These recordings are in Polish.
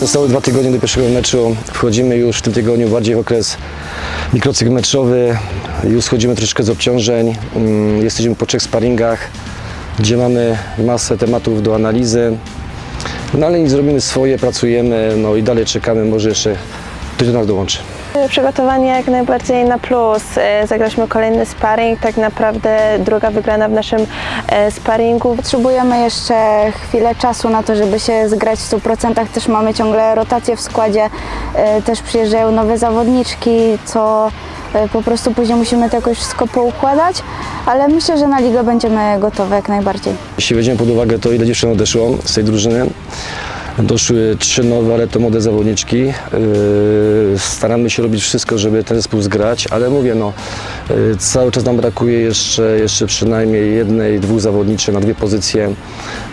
Zostały dwa tygodnie do pierwszego meczu. Wchodzimy już w tym tygodniu bardziej w okres mikrocykl meczowy. Już schodzimy troszeczkę z obciążeń. Mm, Jesteśmy po trzech sparingach, gdzie mamy masę tematów do analizy. No ale nic, zrobimy swoje, pracujemy, no i dalej czekamy, może jeszcze ktoś do nas dołączy. Przygotowanie jak najbardziej na plus. E, Zagraliśmy kolejny sparring, tak naprawdę druga wygrana w naszym e, sparingu. Potrzebujemy jeszcze chwilę czasu na to, żeby się zgrać w 100%. Też mamy ciągle rotację w składzie, e, też przyjeżdżają nowe zawodniczki, co po prostu później musimy to jakoś wszystko poukładać, ale myślę, że na ligę będziemy gotowe jak najbardziej. Jeśli weźmiemy pod uwagę to, ile dziewczyn odeszło z tej drużyny, doszły trzy nowe, ale to młode zawodniczki. Yy, staramy się robić wszystko, żeby ten zespół zgrać, ale mówię, no, yy, cały czas nam brakuje jeszcze, jeszcze przynajmniej jednej, dwóch zawodniczy na dwie pozycje,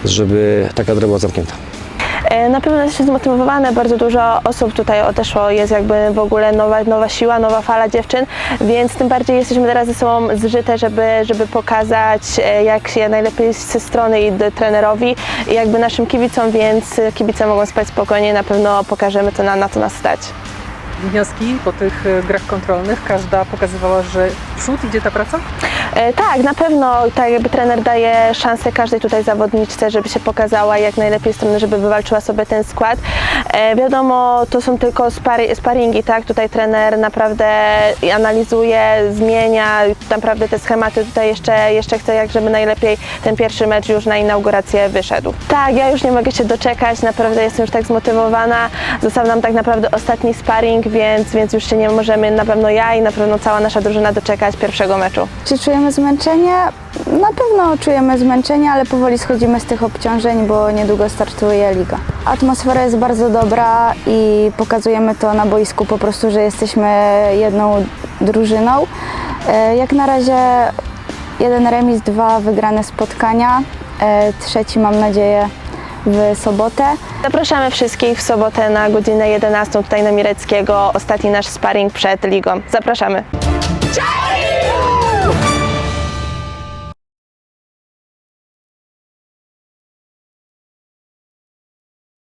żeby ta kadra była zamknięta. E, Na pewno jesteśmy zmotywowane, bardzo dużo osób tutaj odeszło, jest jakby w ogóle nowa, nowa siła, nowa fala dziewczyn, więc tym bardziej jesteśmy teraz ze sobą zżyte, żeby, żeby pokazać e, jak się najlepiej ze strony i trenerowi i jakby naszym kibicom, więc kibice mogą spać spokojnie, na pewno pokażemy co na, na co nas stać. wnioski po tych e, grach kontrolnych? Każda pokazywała, że w przód idzie ta praca? E, Tak, na pewno tak jakby trener daje szansę każdej tutaj zawodniczce, żeby się pokazała jak najlepiej strony, żeby wywalczyła sobie ten skład. E, wiadomo, to są tylko sparingi, tak? Tutaj trener naprawdę analizuje, zmienia naprawdę te schematy. Tutaj jeszcze, jeszcze chce jak żeby najlepiej ten pierwszy mecz już na inaugurację wyszedł. Tak, ja już nie mogę się doczekać, naprawdę jestem już tak zmotywowana. Został nam tak naprawdę ostatni sparring, więc, więc już się nie możemy na pewno ja i na pewno cała nasza drużyna doczekać pierwszego meczu. Czy czujemy zmęczenie? Na pewno czujemy zmęczenie, ale powoli schodzimy z tych obciążeń, bo niedługo startuje liga. Atmosfera jest bardzo dobra i pokazujemy to na boisku po prostu, że jesteśmy jedną drużyną. E, Jak na razie jeden remis, dwa wygrane spotkania. E, Trzeci mam nadzieję w sobotę. Zapraszamy wszystkich w sobotę na godzinę 11 tutaj na Mireckiego. Ostatni nasz sparring przed ligą. Zapraszamy.